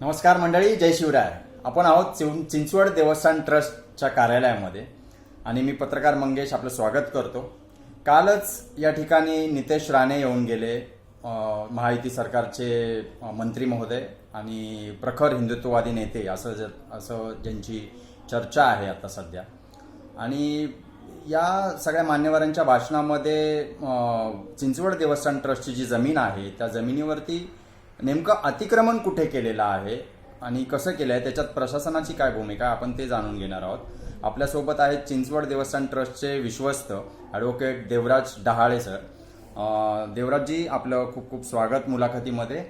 नमस्कार मंडळी जय शिवराय. आपण आहोत चिं- चिंचवड देवस्थान ट्रस्टच्या कार्यालयामध्ये आणि मी पत्रकार मंगेश आपलं स्वागत करतो. कालच या ठिकाणी नितेश राणे येऊन गेले महायुती सरकारचे मंत्री महोदय आणि प्रखर हिंदुत्ववादी नेते असं ज- असं ज्यांची चर्चा आहे आता सध्या. आणि या सगळ्या मान्यवरांच्या भाषणामध्ये चिंचवड देवस्थान ट्रस्टची जी जमीन आहे त्या जमिनीवरती नेमकं अतिक्रमण कुठे केलेलं आहे आणि कसं केलं आहे त्याच्यात प्रशासनाची काय भूमिका आपण ते जाणून घेणार आहोत. आपल्यासोबत आहेत चिंचवड देवस्थान ट्रस्टचे विश्वस्त ॲडव्होकेट देवराज डहाळे सर. देवराजजी आपलं खूप खूप स्वागत मुलाखतीमध्ये.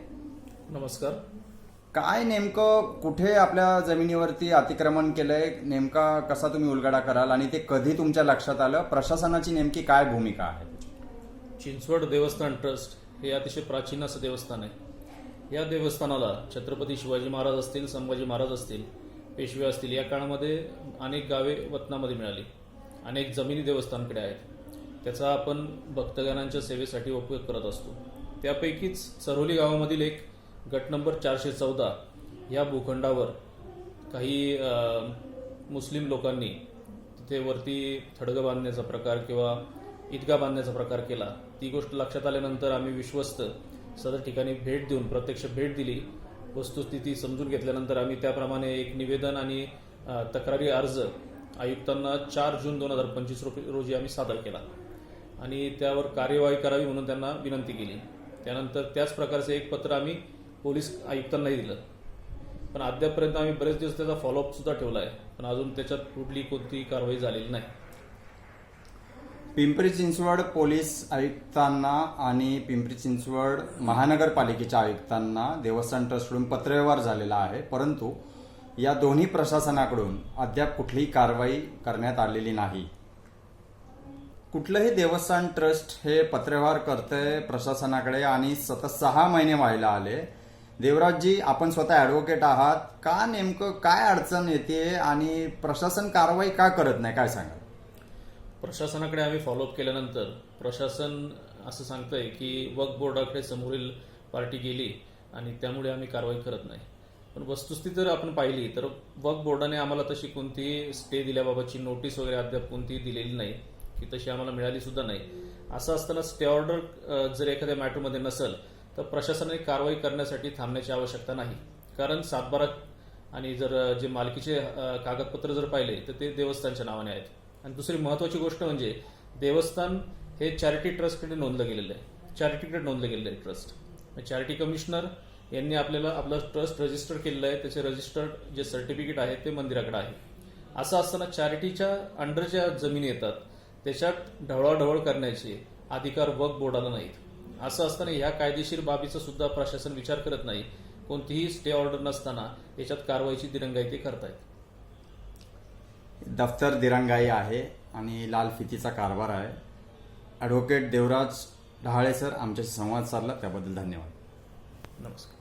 नमस्कार. काय नेमकं कुठे आपल्या जमिनीवरती अतिक्रमण केलंय नेमका कसा तुम्ही उलगडा कराल आणि ते कधी तुमच्या लक्षात आलं प्रशासनाची नेमकी काय भूमिका आहे? चिंचवड देवस्थान ट्रस्ट हे अतिशय प्राचीन असं देवस्थान आहे. या देवस्थानाला छत्रपती शिवाजी महाराज असतील संभाजी महाराज असतील पेशवे असतील या काळामध्ये अनेक गावे वतनामध्ये मिळाली. अनेक जमिनी देवस्थानकडे आहेत. त्याचा आपण भक्तगणांच्या सेवेसाठी उपयोग करत असतो. त्यापैकीच सरोली गावामधील एक गट नंबर चारशे चौदा या भूखंडावर काही मुस्लिम लोकांनी तिथे वरती थडगं बांधण्याचा प्रकार किंवा ईदगा बांधण्याचा प्रकार केला. ती गोष्ट लक्षात आल्यानंतर आम्ही विश्वस्त सदर ठिकाणी भेट देऊन प्रत्यक्ष भेट दिली. वस्तुस्थिती समजून घेतल्यानंतर आम्ही त्याप्रमाणे एक निवेदन आणि तक्रारी अर्ज आयुक्तांना चार जून दोन हजार पंचवीस रोजी आम्ही सादर केला. आणि त्यावर कार्यवाही करावी म्हणून त्यांना विनंती केली. त्यानंतर त्याच प्रकारचे एक पत्र आम्ही पोलीस आयुक्तांनाही दिलं. पण अद्यापपर्यंत आम्ही बरेच दिवस त्याचा फॉलोअप सुद्धा ठेवला आहे. पण अजून त्याच्यात कुठली कोणती कारवाई झालेली नाही. पिंपरी चिंचवड पोलीस आयुक्तांना आणि पिंपरी चिंचवड महानगरपालिकेच्या आयुक्तांना देवस्थान ट्रस्टकडून पत्रव्यवहार झालेला आहे. परंतु या दोन्ही प्रशासनाकडून अद्याप कुठलीही कारवाई करण्यात आलेली नाही. कुठलंही देवस्थान ट्रस्ट हे पत्रव्यवहार करतंय प्रशासनाकडे आणि सतत सहा महिने व्हायला आले. देवराजजी आपण स्वतः ॲडव्होकेट आहात. का नेमकं काय अडचण येते आणि प्रशासन कारवाई का करत नाही? काय सांगाल? प्रशासनाकडे आम्ही फॉलोअप केल्यानंतर प्रशासन असं सांगतंय की वक्फ बोर्डाकडे समोरील पार्टी गेली आणि त्यामुळे आम्ही कारवाई करत नाही. पण वस्तुस्थिती जर आपण पाहिली तर वक्फ बोर्डाने आम्हाला तशी कोणती स्टे दिल्याबाबतची नोटीस वगैरे अद्याप कोणती दिलेली नाही की तशी आम्हाला मिळाली सुद्धा नाही. असं असताना स्टे ऑर्डर जर एखाद्या मॅटरमध्ये नसेल तर प्रशासनाने कारवाई करण्यासाठी थांबण्याची आवश्यकता नाही. कारण सातबारा आणि जर जे मालकीचे कागदपत्र जर पाहिले तर ते देवस्थानच्या नावाने आहेत. आणि दुसरी महत्वाची गोष्ट म्हणजे देवस्थान हे चॅरिटी ट्रस्टकडे नोंदलं गेलेलं आहे. चॅरिटीकडे नोंदलं गेलेलं आहे ट्रस्ट चॅरिटी कमिशनर यांनी आपल्याला आपला ट्रस्ट रजिस्टर केलेलं आहे. त्याचे रजिस्टर्ड जे सर्टिफिकेट आहे ते मंदिराकडे आहे. असं असताना चॅरिटीच्या अंडर ज्या जमिनी येतात त्याच्यात ढवळाढवळ करण्याचे अधिकार वक बोर्डाला नाहीत. असं असताना ह्या कायदेशीर बाबीचा सुद्धा प्रशासन विचार करत नाही. कोणतीही स्टे ऑर्डर नसताना याच्यात कारवाईची दिरंगाई ते करतायत. दफ्तर दिरंगाई आहे आणि लाल फितीचा कारभार आहे. ॲडव्होकेट देवराज ढहाळे सर आमच्याशी संवाद साधला त्याबद्दल धन्यवाद. नमस्कार.